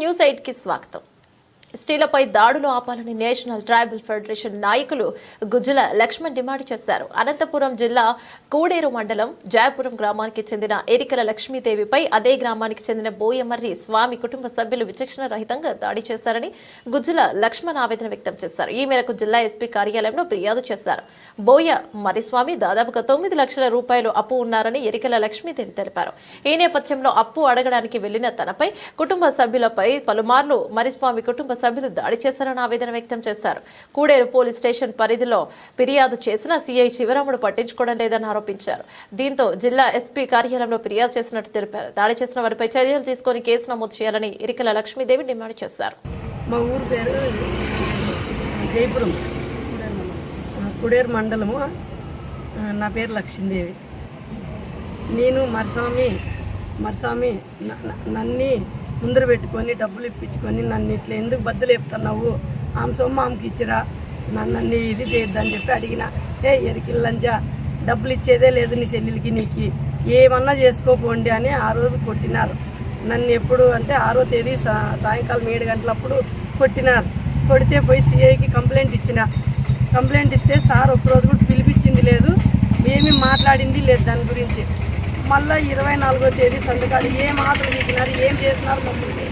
News ఎయిట్కి స్వాగతం. స్త్రీలపై దాడులు ఆపాలని నేషనల్ ట్రైబల్ ఫెడరేషన్ నాయకులు గుజ్జుల లక్ష్మణ్ డిమాండ్ చేశారు. అనంతపురం జిల్లా కోడేరు మండలం జయపురం గ్రామానికి చెందిన ఎరికల లక్ష్మీదేవిపై అదే గ్రామానికి చెందిన బోయమర్రి స్వామి కుటుంబ సభ్యులు విచక్షణ రహితంగా దాడి చేశారని గుజ్జుల లక్ష్మణ్ ఆవేదన వ్యక్తం చేశారు. ఈ మేరకు జిల్లా ఎస్పీ కార్యాలయంలో ఫిర్యాదు చేశారు. బోయ మరిస్వామి దాదాపుగా తొమ్మిది లక్షల రూపాయలు అప్పు ఉన్నారని ఎరికల లక్ష్మీదేవి తెలిపారు. ఈ నేపథ్యంలో అప్పు అడగడానికి వెళ్ళిన తనపై కుటుంబ సభ్యులపై పలుమార్లు మరిస్వామి కుటుంబ సభ్యులు దాడి చేశారని ఆవేదన వ్యక్తం చేశారు. కూడేరు పోలీస్ స్టేషన్ పరిధిలో ఫిర్యాదు చేసిన సీఐ శివరాముడు పట్టించుకోవడం లేదని ఆరోపించారు. దీంతో జిల్లా ఎస్పీ కార్యాలయంలో ఫిర్యాదు చేసినట్టు తెలిపారు. దాడి చేసిన వారిపై చర్యలు తీసుకొని కేసు నమోదు చేయాలని ఇరికల లక్ష్మీదేవి డిమాండ్ చేశారు. మా ఊరు పేరు జైపురం. కుడేరు మండలము. నా పేరు లక్ష్మీదేవి. నేను మరస్వామి మరస్వామి న- నన్ని ముందర పెట్టుకొని డబ్బులు ఇప్పించుకొని నన్ను ఇట్లా ఎందుకు బద్దలు చెప్తున్నావు? ఆమె సొమ్ము ఆమెకి ఇచ్చిరా? నన్ను అన్ని ఇది చేయొద్దని చెప్పి అడిగిన. ఏ ఎరికిల్లంజా డబ్బులు ఇచ్చేదే లేదు నీ చెల్లెలకి నీకు. ఏమన్నా చేసుకోపోండి అని ఆ రోజు కొట్టినారు. నన్ను ఎప్పుడు అంటే ఆరో తేదీ సాయంకాలం ఏడు గంటలప్పుడు కొట్టినారు. కొడితే పోయి సిఐకి కంప్లైంట్ ఇచ్చిన. కంప్లైంట్ ఇస్తే సార్ ఒక్కరోజు కూడా పిలిపించింది లేదు. ఏమీ మాట్లాడింది లేదు దాని గురించి. మళ్ళీ ఇరవై నాలుగో తేదీ సంతకాలు. ఏం ఆటలు తీసినారు ఏం చేసినారు మమ్మల్ని?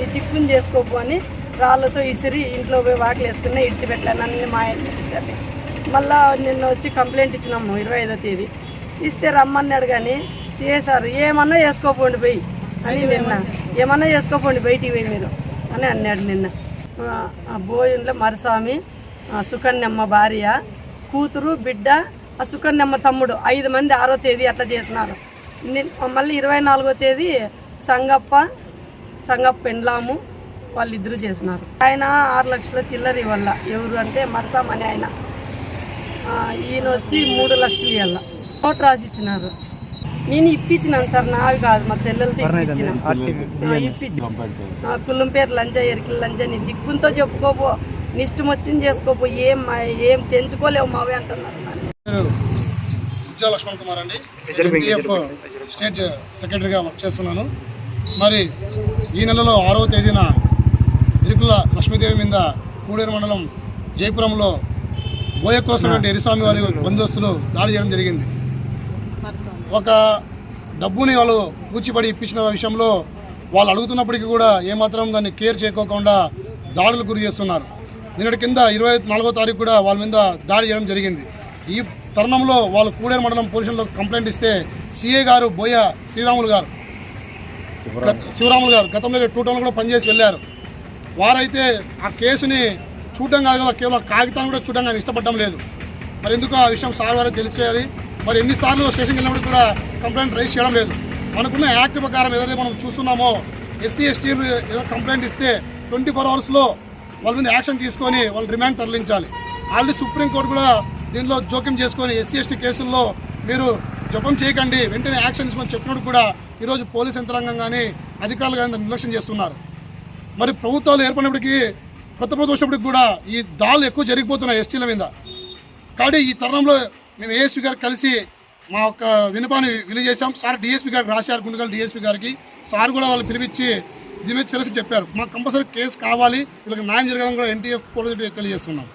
ఈ టిప్పుని చేసుకోపు అని రాళ్ళతో ఇసిరి ఇంట్లో పోయి వాకిలు వేసుకున్నా ఇడిచిపెట్టలేను అన్ని మా ఇద్దరిని మళ్ళా నిన్న వచ్చి కంప్లైంట్ ఇచ్చినాము ఇరవై ఐదో తేదీ. ఇస్తే రమ్మన్నాడు కానీ సార్ ఏమన్నా చేసుకోపోండి పోయి అని నిన్న. ఏమన్నా చేసుకోపోండి బయటికి పోయి మీరు అని అన్నాడు నిన్న. భోజనంలో మరస్వామి సుకన్యమ్మ భార్య కూతురు బిడ్డ ఆ సుకన్యమ్మ తమ్ముడు ఐదు మంది ఆరో తేదీ అట్లా చేసినారు. నిన్- మళ్ళీ ఇరవై నాలుగో తేదీ సంగప్ప సంగప్ప పెండ్లాము వాళ్ళిద్దరూ చేసినారు. ఆయన ఆరు లక్షల చిల్లర ఇవ్వాల. ఎవరు అంటే మరసాం అని ఆయన. ఆ, ఈయన వచ్చి మూడు లక్షలు ఇవ్వాల నోట్ రాసి ఇచ్చినారు నేను ఇప్పించినాను సార్ నావి కాదు మా చెల్లెలతో ఇప్పించిన ఆ, ఇప్పించి ఆ, కులం పేరు లంజ ఎరికిల లంజ నీ దిక్కుంతో చెప్పుకోపో నిష్టం వచ్చింది చేసుకోపో ఏం ఏం తెంచుకోలేవు మావే అంటున్నారు. ఉజ్జా లక్ష్మణ్ కుమార్ అండి. ఎన్టీఎఫ్ స్టేట్ సెక్రటరీగా వర్క్ చేస్తున్నాను. మరి ఈ నెలలో ఆరవ తేదీన ఇరుకుల లక్ష్మీదేవి మీద కూడేరు మండలం జయపురంలో బోయ కోసం ఎరిస్వామి వారి బందోస్తులు దాడి చేయడం జరిగింది. ఒక డబ్బుని వాళ్ళు కూచిపడి ఇప్పించిన విషయంలో వాళ్ళు అడుగుతున్నప్పటికీ కూడా ఏమాత్రం దాన్ని కేర్ చేయకోకుండా దాడులకు గురి చేస్తున్నారు. నిన్నటి కింద ఇరవై నాలుగో తారీఖు కూడా వాళ్ళ మీద దాడి చేయడం జరిగింది. ఈ తరుణంలో వాళ్ళు కూడేరు మండలం పోలీసుల్లో కంప్లైంట్ ఇస్తే సిఏ గారు బోయ శ్రీరాములు గారు శివరాములు. గారు గతంలో టూ టౌన్ కూడా పనిచేసి వెళ్ళారు. వారైతే ఆ కేసుని చూడడం కాదు కదా కేవలం కాగితాన్ని కూడా చూడడం కానీ ఇష్టపడడం లేదు. మరి ఎందుకు ఆ విషయం సార్ వారే తెలిసేయాలి మరి ఎన్నిసార్లు స్టేషన్కి వెళ్ళినప్పుడు కూడా కంప్లైంట్ రైజ్ చేయడం లేదు. మనకున్న యాక్ట్ ప్రకారం ఏదైతే మనం చూస్తున్నామో ఎస్సీ ఎస్టీలు ఏదో కంప్లైంట్ ఇస్తే ట్వంటీ ఫోర్ అవర్స్లో వాళ్ళ మీద యాక్షన్ తీసుకొని వాళ్ళు రిమాండ్ తరలించాలి. ఆల్రెడీ సుప్రీంకోర్టు కూడా దీనిలో జోక్యం చేసుకొని ఎస్సీ ఎస్టీ కేసుల్లో మీరు జపం చేయకండి వెంటనే యాక్షన్ తీసుకొని చెప్పినప్పుడు కూడా ఈరోజు పోలీస్ యంత్రాంగం కానీ అధికారులు కానీ నిర్లక్ష్యం చేస్తున్నారు. మరి ప్రభుత్వాలు ఏర్పడినప్పటికీ కొత్త ప్రభుత్వం వచ్చినప్పటికి కూడా ఈ దాళ్ళు ఎక్కువ జరిగిపోతున్నాయి ఎస్టీల మీద. కాబట్టి ఈ తరుణంలో మేము ఏఎస్పీ గారు కలిసి మా యొక్క వినపాన్ని విలువ సార్ డిఎస్పీ గారికి రాశారు గుండెగల్ డిఎస్పీ గారికి. సార్ కూడా వాళ్ళు పిలిపించి దీని మీద చెప్పారు. మాకు కంపల్సరీ కేసు కావాలి వీళ్ళకి న్యాయం జరగాలని కూడా ఎన్టీఎఫ్ పోలీసు తెలియజేస్తున్నాం.